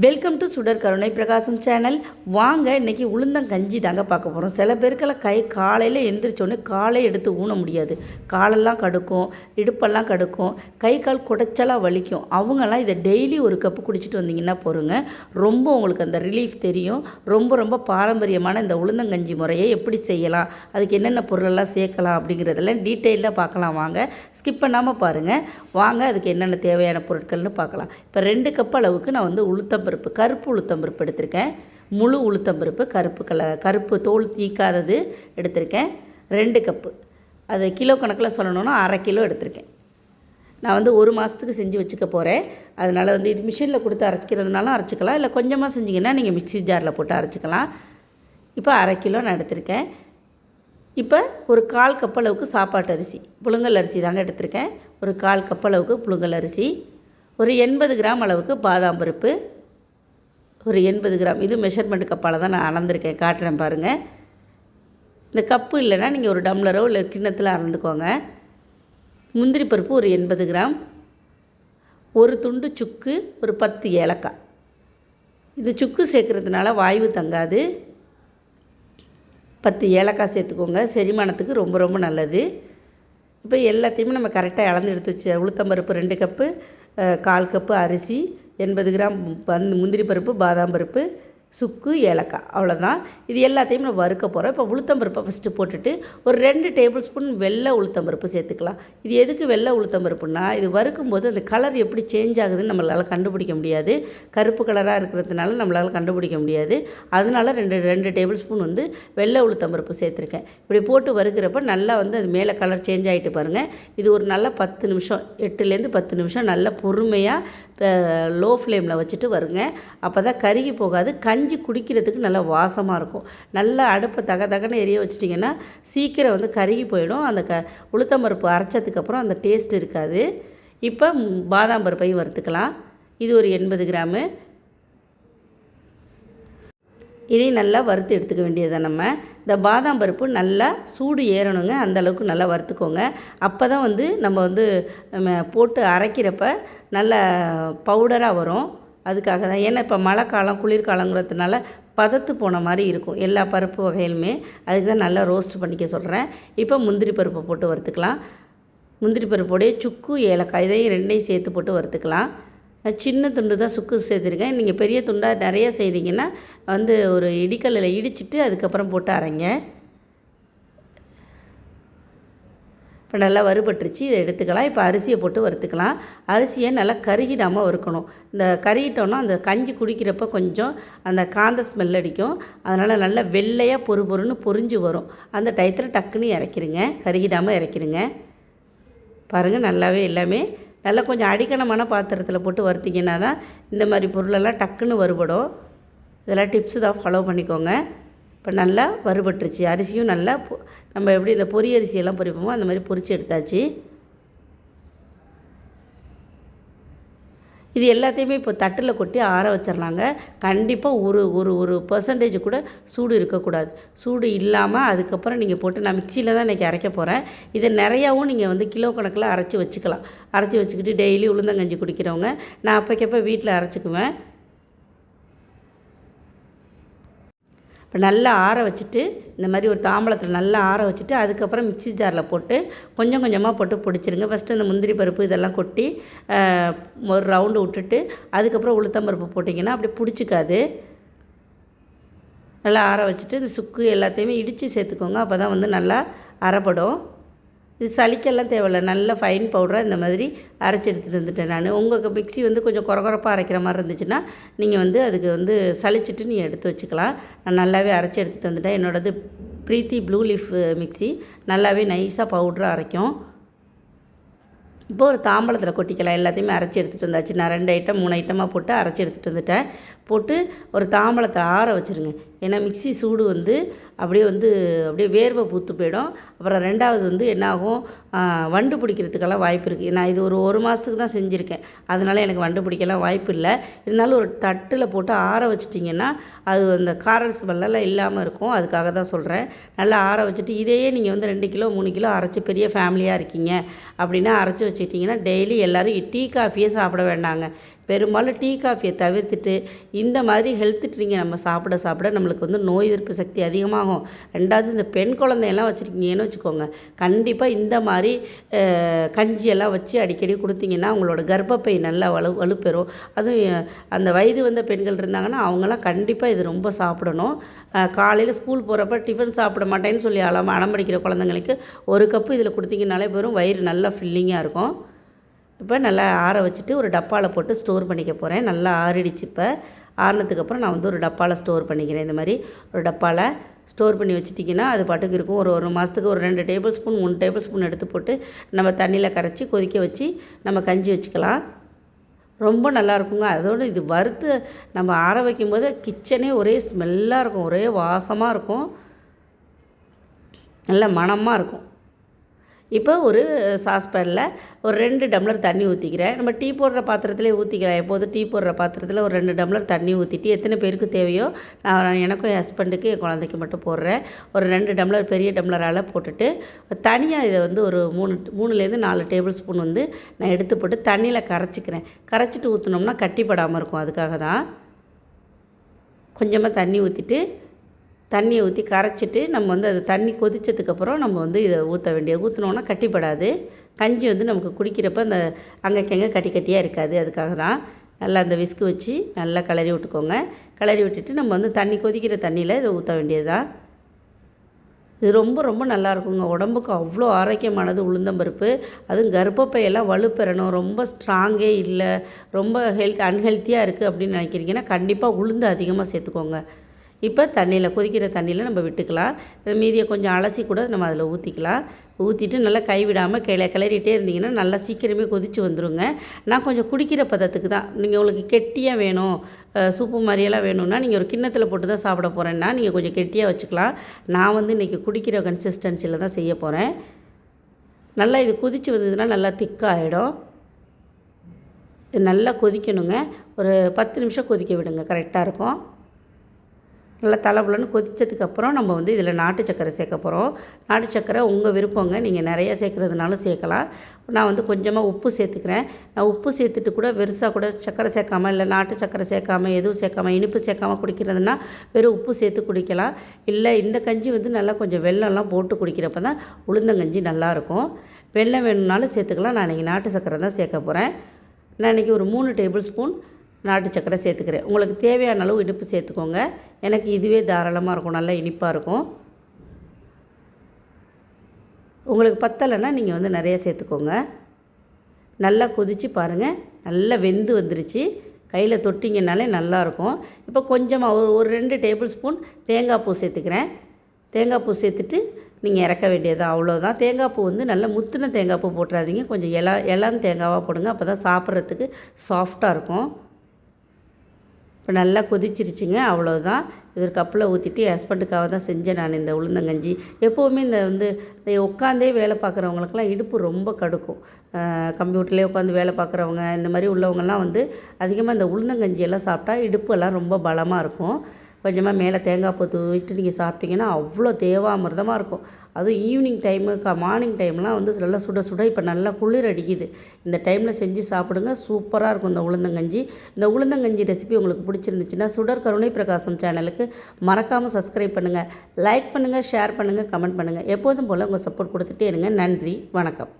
Welcome to சுடர் கருணை பிரகாசம் சேனல் வாங்க இன்னைக்கு உளுந்தங்கஞ்சி தாங்க பார்க்க போகிறோம் சில பேருக்கெல்லாம் கை காலையில் எந்திரிச்சோடனே காலை எடுத்து ஊன முடியாது. காலெல்லாம் கடுக்கும் இடுப்பெல்லாம் கடுக்கும் கை கால் குடைச்சலாக வலிக்கும். அவங்கெல்லாம் இதை டெய்லி ஒரு கப்பு குடிச்சிட்டு வந்தீங்கன்னா போருங்க. ரொம்ப உங்களுக்கு அந்த ரிலீஃப் தெரியும். ரொம்ப ரொம்ப பாரம்பரியமான இந்த உளுந்தங்கஞ்சி முறையை எப்படி செய்யலாம் அதுக்கு என்னென்ன பொருளெல்லாம் சேர்க்கலாம் அப்படிங்கிறதெல்லாம் டீட்டெயிலாக பார்க்கலாம் வாங்க. ஸ்கிப் பண்ணாமல் பாருங்கள் வாங்க அதுக்கு என்னென்ன தேவையான பொருட்கள்னு பார்க்கலாம். இப்போ ரெண்டு கப் அளவுக்கு நான் வந்து உளுத்த உளுத்தம்பருப்பு கருப்பு உளுத்தம்பருப்பு எடுத்திருக்கேன். முழு உளுத்தம்பருப்பு கருப்பு கலர் கருப்பு தோல் தீக்காதது எடுத்திருக்கேன். ரெண்டு கப்பு. அது கிலோ கணக்கில் சொல்லணும்னா அரை கிலோ எடுத்திருக்கேன். நான் வந்து ஒரு மாதத்துக்கு செஞ்சு வச்சுக்க போகிறேன் அதனால் வந்து இது மிஷினில் கொடுத்து அரைச்சிக்கிறதுனாலும் அரைச்சிக்கலாம். இல்லை கொஞ்சமாக செஞ்சிங்கன்னா நீங்கள் மிக்ஸி ஜாரில் போட்டு அரைச்சிக்கலாம். இப்போ அரை கிலோ நான் எடுத்திருக்கேன். இப்போ ஒரு கால் கப் அளவுக்கு சாப்பாட்டு அரிசி புழுங்கல் அரிசி தாங்க எடுத்திருக்கேன். ஒரு கால் கப் அளவுக்கு புழுங்கல் அரிசி. ஒரு எண்பது கிராம் அளவுக்கு பாதாம் பருப்பு. ஒரு எண்பது கிராம். இது மெஷர்மெண்ட் கப்பால் தான் நான் அளந்திருக்கேன். காட்டுறேன் பாருங்கள் இந்த கப்பு இல்லைன்னா நீங்கள் ஒரு டம்ளரோ இல்லை கிண்ணத்தில் அளந்துக்கோங்க. முந்திரி பருப்பு ஒரு எண்பது கிராம். ஒரு துண்டு சுக்கு ஒரு பத்து ஏலக்காய். இந்த சுக்கு சேர்க்குறதுனால வாய்வு தங்காது. பத்து ஏலக்காய் சேர்த்துக்கோங்க. செரிமானத்துக்கு ரொம்ப ரொம்ப நல்லது. இப்போ எல்லாத்தையுமே நம்ம கரெக்டாக இழந்து எடுத்து வச்சு உளுத்தம்பருப்பு ரெண்டு கப்பு கால் கப்பு அரிசி எண்பது கிராம் பந் முந்திரி பருப்பு பாதாம் பருப்பு சுக்கு ஏலக்காய். அவ்வளோதான் இது எல்லாத்தையும் நம்ம வறுக்க போகிறோம் இப்போ உளுத்தம்பருப்பை ஃபஸ்ட்டு போட்டுட்டு ஒரு ரெண்டு டேபிள் ஸ்பூன் வெள்ளை உளுத்தம்பருப்பு சேர்த்துக்கலாம். இது எதுக்கு வெள்ளை உளுத்தம்பருப்புன்னா இது வறுக்கும் போது அந்த கலர் எப்படி சேஞ்ச் ஆகுதுன்னு நம்மளால் கண்டுபிடிக்க முடியாது. கருப்பு கலராக இருக்கிறதுனால நம்மளால் கண்டுபிடிக்க முடியாது. அதனால ரெண்டு ரெண்டு டேபிள் ஸ்பூன் வந்து வெள்ளை உளுத்தம்பருப்பு சேர்த்துருக்கேன். இப்படி போட்டு வறுக்கிறப்ப நல்லா வந்து அது மேலே கலர் சேஞ்ச் ஆகிட்டு பாருங்கள் இது ஒரு நல்ல பத்து நிமிஷம் எட்டுலேருந்து பத்து நிமிஷம் நல்லா பொறுமையாக லோ ஃப்ளேமில் வச்சுட்டு வருங்க. அப்போ தான் கருகி போகாது. கஞ்சி குடிக்கிறதுக்கு நல்லா வாசமாக இருக்கும். நல்லா அடுப்பை தக தகன்னு எரிய வச்சிட்டிங்கன்னா சீக்கிரம் வந்து கருகி போயிடும். அந்த க உளுத்தம்பருப்பு அரைச்சதுக்கப்புறம் அந்த டேஸ்ட் இருக்காது. இப்போ பாதாம் பருப்பையும் வறுத்துக்கலாம். இது ஒரு எண்பது கிராமு. இதையும் நல்லா வறுத்து எடுத்துக்க வேண்டியது நம்ம. இந்த பாதாம் பருப்பு நல்லா சூடு ஏறணுங்க. அந்தளவுக்கு நல்லா வறுத்துக்கோங்க. அப்போ தான் வந்து நம்ம வந்து நம்ம போட்டு அரைக்கிறப்ப நல்ல பவுடராக வரும். அதுக்காக தான். ஏன்னா இப்போ மழை காலம் குளிர்காலங்கிறதுனால பதத்து போன மாதிரி இருக்கும். எல்லா பருப்பு வகையிலுமே அதுக்கு தான் நல்லா ரோஸ்ட் பண்ணிக்க சொல்கிறேன் இப்போ முந்திரி பருப்பை போட்டு வறுத்துக்கலாம். முந்திரி பருப்போடைய சுக்கு ஏலக்காய் இதையும் ரெண்டையும் சேர்த்து போட்டு வறுத்துக்கலாம். நான் சின்ன துண்டு தான் சுக்கு சேர்த்துருக்கேன். நீங்கள் பெரிய துண்டாக நிறைய செய்கிறீங்கன்னா வந்து ஒரு இடிக்கல்லில் இடிச்சிட்டு அதுக்கப்புறம் போட்டு அரைங்க. இப்போ நல்லா வறுபட்டுருச்சு இதை எடுத்துக்கலாம். இப்போ அரிசியை போட்டு வறுத்துக்கலாம். அரிசியை நல்லா கருகிடாமல் வறுக்கணும். இந்த கருகிட்டோன்னா அந்த கஞ்சி குடிக்கிறப்ப கொஞ்சம் அந்த காந்த ஸ்மெல் அடிக்கும். அதனால் நல்லா வெள்ளையாக பொறு பொறுன்னு பொரிஞ்சு வரும். அந்த டயத்தில் டக்குன்னு இறக்கிடுங்க கருகிடாமல் இறக்கிருங்க. பாருங்கள் நல்லாவே எல்லாமே நல்லா கொஞ்சம் அடிக்கணமான பாத்திரத்தில் போட்டு வறுத்திங்கன்னா தான் இந்த மாதிரி பொருளெல்லாம் டக்குன்னு வறுபடும். இதெல்லாம் டிப்ஸு தான் ஃபாலோ பண்ணிக்கோங்க. இப்போ நல்லா வறுபட்டுருச்சு. அரிசியும் நல்லா பொ- நம்ம எப்படி இந்த பொரி அரிசியெல்லாம் பொரிப்போமோ அந்த மாதிரி பொரிச்சு எடுத்தாச்சு. இது எல்லாத்தையுமே இப்போ தட்டில் கொட்டி ஆற வச்சிடலாங்க கண்டிப்பாக ஒரு ஒரு ஒரு பர்சன்டேஜ் கூட சூடு இருக்கக்கூடாது. சூடு இல்லாமல் அதுக்கப்புறம் நீங்கள் போட்டு நான் மிக்சியில் தான் இன்றைக்கி அரைக்க போகிறேன் இதை நிறையாவும் நீங்கள் வந்து கிலோ கணக்கில் அரைச்சி வச்சுக்கலாம். அரைச்சி வச்சுக்கிட்டு டெய்லி உளுந்தங்கஞ்சி குடிக்கிறவங்க நான் அப்போக்கப்போ வீட்டில் அரைச்சிக்குவேன். இப்போ நல்லா ஆற வச்சுட்டு இந்த மாதிரி ஒரு தாம்பளத்தில் நல்லா ஆற வச்சுட்டு அதுக்கப்புறம் மிக்ஸி ஜாரில் போட்டு கொஞ்சம் கொஞ்சமாக போட்டு பிடிச்சிருங்க. ஃபஸ்ட்டு இந்த முந்திரி பருப்பு இதெல்லாம் கொட்டி ஒரு ரவுண்டு விட்டுட்டு அதுக்கப்புறம் உளுத்தம்பருப்பு போட்டிங்கன்னா அப்படி பிடிச்சிக்காது. நல்லா ஆற வச்சுட்டு இந்த சுக்கு எல்லாத்தையுமே இடித்து சேர்த்துக்கோங்க. அப்போ தான் வந்து நல்லா அரைப்படும் இது சளிக்கெல்லாம் தேவையில்ல. நல்ல ஃபைன் பவுடராக இந்த மாதிரி அரைச்சி எடுத்துகிட்டு வந்துட்டேன் நான். உங்கள் மிக்சி வந்து கொஞ்சம் குறகுறப்பாக அரைக்கிற மாதிரி இருந்துச்சுன்னா நீங்கள் வந்து அதுக்கு வந்து சளிச்சிட்டு நீங்கள் எடுத்து வச்சுக்கலாம். நான் நல்லாவே அரைச்சி எடுத்துகிட்டு வந்துட்டேன். என்னோடது ப்ரீத்தி ப்ளூ லீஃப் மிக்ஸி. நல்லாவே நைஸாக பவுடராக அரைக்கும். இப்போ ஒரு தாம்பளத்தில் கொட்டிக்கலாம். எல்லாத்தையுமே அரைச்சி எடுத்துகிட்டு வந்தாச்சு. நான் ரெண்டு ஐட்டம் மூணு ஐட்டமாக போட்டு அரைச்சி எடுத்துகிட்டு வந்துட்டேன். போட்டு ஒரு தாம்பளத்தை ஆற வச்சுருங்க. ஏன்னா மிக்சி சூடு வந்து அப்படியே வந்து அப்படியே வேர்வை பூத்து போயிடும். அப்புறம் ரெண்டாவது வந்து என்னாகும்? வண்டு பிடிக்கிறதுக்கெல்லாம் வாய்ப்பு இருக்குது நான் இது ஒரு ஒரு மாதத்துக்கு தான் செஞ்சுருக்கேன். அதனால் எனக்கு வண்டு பிடிக்கலாம் வாய்ப்பு இல்லை. இருந்தாலும் ஒரு தட்டில் போட்டு ஆற வச்சிட்டிங்கன்னா அது அந்த காரல் ஸ்மெல்லாம் இல்லாமல் இருக்கும். அதுக்காக தான் சொல்கிறேன் நல்லா ஆற வச்சுட்டு இதையே நீங்கள் வந்து ரெண்டு கிலோ மூணு கிலோ அரைச்சி பெரிய ஃபேமிலியாக இருக்கீங்க. அப்படின்னா அரைச்சி வச்சுக்கிட்டிங்கன்னா டெய்லி எல்லோரும் டீ காஃபியே சாப்பிட வேண்டாங்க. பெரும்பாலும் டீ காஃபியை தவிர்த்துட்டு இந்த மாதிரி ஹெல்த் ட்ரிங்கை நம்ம சாப்பிட சாப்பிட நம்மளுக்கு வந்து நோய் எதிர்ப்பு சக்தி அதிகமாகும். ரெண்டாவது இந்த பெண் குழந்தையெல்லாம் வச்சுருக்கீங்கன்னு வச்சுக்கோங்க. கண்டிப்பாக இந்த மாதிரி கஞ்சியெல்லாம் வச்சு அடிக்கடி கொடுத்தீங்கன்னா அவங்களோட கர்ப்பப்பை நல்லா வலு வலுப்பெறும். அதுவும் அந்த வயது வந்த பெண்கள் இருந்தாங்கன்னா அவங்களாம் கண்டிப்பாக இது ரொம்ப சாப்பிடணும். காலையில் ஸ்கூல் போகிறப்ப டிஃபன் சாப்பிட மாட்டேன்னு சொல்லி அலம் அடம்படிக்கிற குழந்தைங்களுக்கு ஒரு கப்பு இதில் கொடுத்தீங்கன்னாலே போயிடும் வயிறு நல்லா ஃபில்லிங்காக இருக்கும். இப்போ நல்லா ஆற வச்சுட்டு ஒரு டப்பாவில் போட்டு ஸ்டோர் பண்ணிக்க போகிறேன் நல்லா ஆறிடுச்சு இப்போ. ஆறினதுக்கப்புறம் நான் வந்து ஒரு டப்பாவில் ஸ்டோர் பண்ணிக்கிறேன். இந்த மாதிரி ஒரு டப்பாவில் ஸ்டோர் பண்ணி வச்சிட்டிங்கன்னா அது பாட்டுக்கு இருக்கும். ஒரு ஒரு மாதத்துக்கு ஒரு ரெண்டு டேபிள் ஸ்பூன் மூணு டேபிள் ஸ்பூன் எடுத்து போட்டு நம்ம தண்ணியில் கரைச்சி கொதிக்க வச்சு நம்ம கஞ்சி வச்சுக்கலாம். ரொம்ப நல்லா இருக்குங்க. அதோடு இது வறுத்து நம்ம ஆற வைக்கும்போது கிச்சனே ஒரே ஸ்மெல்லாக இருக்கும். ஒரே வாசமாக இருக்கும். நல்ல மணமாக இருக்கும். இப்போ ஒரு சாஸ்பேனில் ஒரு ரெண்டு டம்ளர் தண்ணி ஊற்றிக்கிறேன் நம்ம டீ போடுற பாத்திரத்திலே ஊற்றிக்கலாம் எப்போதும் டீ போடுற பாத்திரத்தில் ஒரு ரெண்டு டம்ளர் தண்ணி ஊற்றிட்டு எத்தனை பேருக்கு தேவையோ நான் எனக்கும் என் ஹஸ்பண்டுக்கு என் குழந்தைக்கு மட்டும் போடுறேன். ஒரு ரெண்டு டம்ளர் பெரிய டம்ளரால் போட்டுட்டு தனியாக இதை வந்து ஒரு மூணு மூணுலேருந்து நாலு டேபிள் ஸ்பூன் வந்து நான் எடுத்து போட்டு தண்ணியில் கரைச்சிக்கிறேன். கரைச்சிட்டு ஊற்றினோம்னா கட்டிப்படாமல் இருக்கும். அதுக்காக தான் கொஞ்சமாக தண்ணி ஊற்றிட்டு தண்ணியை ஊற்றி கரைச்சிட்டு நம்ம வந்து அது தண்ணி கொதித்ததுக்கப்புறம் நம்ம வந்து இதை ஊற்ற வேண்டிய ஊற்றினோன்னா கட்டிப்படாது. கஞ்சி வந்து நமக்கு குடிக்கிறப்ப அந்த அங்கக்கங்க கட்டி கட்டியாக இருக்காது. அதுக்காக தான் நல்லா அந்த விஸ்கு வச்சு நல்லா கிளறி விட்டுக்கோங்க. கிளறி விட்டுட்டு நம்ம வந்து தண்ணி கொதிக்கிற தண்ணியில் இதை ஊற்ற வேண்டியது தான். இது ரொம்ப ரொம்ப நல்லா இருக்குங்க. உடம்புக்கு அவ்வளோ ஆரோக்கியமானது உளுந்தம்பருப்பு அதுவும் கர்ப்பப்பையெல்லாம் வலுப்பெறணும். ரொம்ப ஸ்ட்ராங்கே இல்லை. ரொம்ப ஹெல்த் அன்ஹெல்த்தியாக இருக்குது அப்படின்னு நினைக்கிறீங்கன்னா கண்டிப்பாக உளுந்து அதிகமாக சேர்த்துக்கோங்க. இப்போ தண்ணியில் கொதிக்கிற தண்ணியில் நம்ம விட்டுக்கலாம். மீதியை கொஞ்சம் அலசி கூட நம்ம அதில் ஊற்றிக்கலாம் ஊற்றிட்டு நல்லா கைவிடாமல் கிள கிளறிட்டே இருந்தீங்கன்னா நல்லா சீக்கிரமே கொதிச்சு வந்துடுங்க நான் கொஞ்சம் குடிக்கிற பதத்துக்கு தான். நீங்கள் உங்களுக்கு கெட்டியாக வேணும் சூப்பு மாதிரியெல்லாம் வேணும்னா நீங்கள் ஒரு கிண்ணத்தில் போட்டு தான் சாப்பிட போகிறேன்னா நீங்கள் கொஞ்சம் கெட்டியாக வச்சுக்கலாம். நான் வந்து இன்றைக்கி குடிக்கிற கன்சிஸ்டன்சியில் தான் செய்ய போகிறேன் நல்லா இது கொதிச்சு வந்ததுன்னா நல்லா திக்காகிடும் இது நல்லா கொதிக்கணுங்க. ஒரு பத்து நிமிஷம் கொதிக்க விடுங்க. கரெக்டாக இருக்கும். நல்லா தலைபுலன்னு கொதித்ததுக்கப்புறம் நம்ம வந்து இதில் நாட்டு சக்கரை சேர்க்க போகிறோம். நாட்டு சக்கரை உங்கள் விருப்பங்க. நீங்கள் நிறையா சேர்க்குறதுனாலும் சேர்க்கலாம். நான் வந்து கொஞ்சமாக உப்பு சேர்த்துக்கிறேன். நான் உப்பு சேர்த்துட்டு கூட பெருசாக கூட சக்கரை சேர்க்காம இல்லை நாட்டு சக்கரை சேர்க்காம எதுவும் சேர்க்காம இனிப்பு சேர்க்காம குடிக்கிறதுனா வெறும் உப்பு சேர்த்து குடிக்கலாம். இல்லை இந்த கஞ்சி வந்து நல்லா கொஞ்சம் வெல்லம்லாம் போட்டு குடிக்கிறப்ப தான் உளுந்தங்கஞ்சி நல்லாயிருக்கும். வெல்லம் வேணும்னாலும் சேர்த்துக்கலாம். நான் இன்றைக்கி நாட்டு சக்கரை தான் சேர்க்க போகிறேன். நான் இன்றைக்கி ஒரு மூணு டேபிள் ஸ்பூன் நாட்டு சக்கரை சேர்த்துக்கிறேன். உங்களுக்கு தேவையான அளவு இனிப்பு சேர்த்துக்கோங்க. எனக்கு இதுவே தாராளமாக இருக்கும். நல்லா இனிப்பாக இருக்கும். உங்களுக்கு பத்தலைன்னா நீங்கள் வந்து நிறைய சேர்த்துக்கோங்க. நல்லா கொதித்து பாருங்கள் நல்லா வெந்து வந்துருச்சு. கையில் தொட்டிங்கனாலே நல்லாயிருக்கும் இப்போ கொஞ்சமாக ஒரு ஒரு ரெண்டு டேபிள் ஸ்பூன் தேங்காய் பூ சேர்த்துக்கிறேன். தேங்காய் பூ சேர்த்துட்டு நீங்கள் இறக்க வேண்டியது அவ்வளோதான் தேங்காய் பூ வந்து நல்லா முத்தின தேங்காய் பூ போட்டுறாதீங்க. கொஞ்சம் இல இளம் தேங்காவாக போடுங்க. அப்போ தான் சாப்பிட்றதுக்கு சாஃப்டாக இருக்கும். இப்போ நல்லா கொதிச்சிருச்சுங்க அவ்வளோதான் இது ஒரு கப்பில் ஊற்றிட்டு என் ஹஸ்பண்டுக்காக தான் செஞ்சேன் நான் இந்த உளுந்தங்கஞ்சி. எப்போவுமே இந்த வந்து இந்த உட்காந்தே வேலை பார்க்குறவங்களுக்குலாம் இடுப்பு ரொம்ப கடுக்கும். கம்ப்யூட்டர்லேயே உட்காந்து வேலை பார்க்குறவங்க இந்த மாதிரி உள்ளவங்கெல்லாம் வந்து அதிகமாக இந்த உளுந்தங்கஞ்சி எல்லாம் சாப்பிட்டா இடுப்பெல்லாம் ரொம்ப பலமாக இருக்கும். கொஞ்சமாக மேலே தேங்காய் பூ தூவிட்டு நீங்கள் சாப்பிட்டீங்கன்னா அவ்வளோ தேவாமிர்தமாக இருக்கும். அதுவும் ஈவினிங் டைமு க மார்னிங் டைம்லாம் வந்து நல்லா சுட சுட இப்போ நல்லா குளிர் அடிக்குது. இந்த டைமில் செஞ்சு சாப்பிடுங்க சூப்பராக இருக்கும் இந்த உளுந்தங்கஞ்சி. இந்த உளுந்தங்கஞ்சி ரெசிபி உங்களுக்கு பிடிச்சிருந்துச்சுன்னா சுடர் கருணை பிரகாசம் சேனலுக்கு மறக்காமல் சப்ஸ்கிரைப் பண்ணுங்கள் லைக் பண்ணுங்கள் ஷேர் பண்ணுங்கள் கமெண்ட் பண்ணுங்கள் எப்போதும் போல் உங்கள் சப்போர்ட் கொடுத்துட்டே இருங்க. நன்றி வணக்கம்.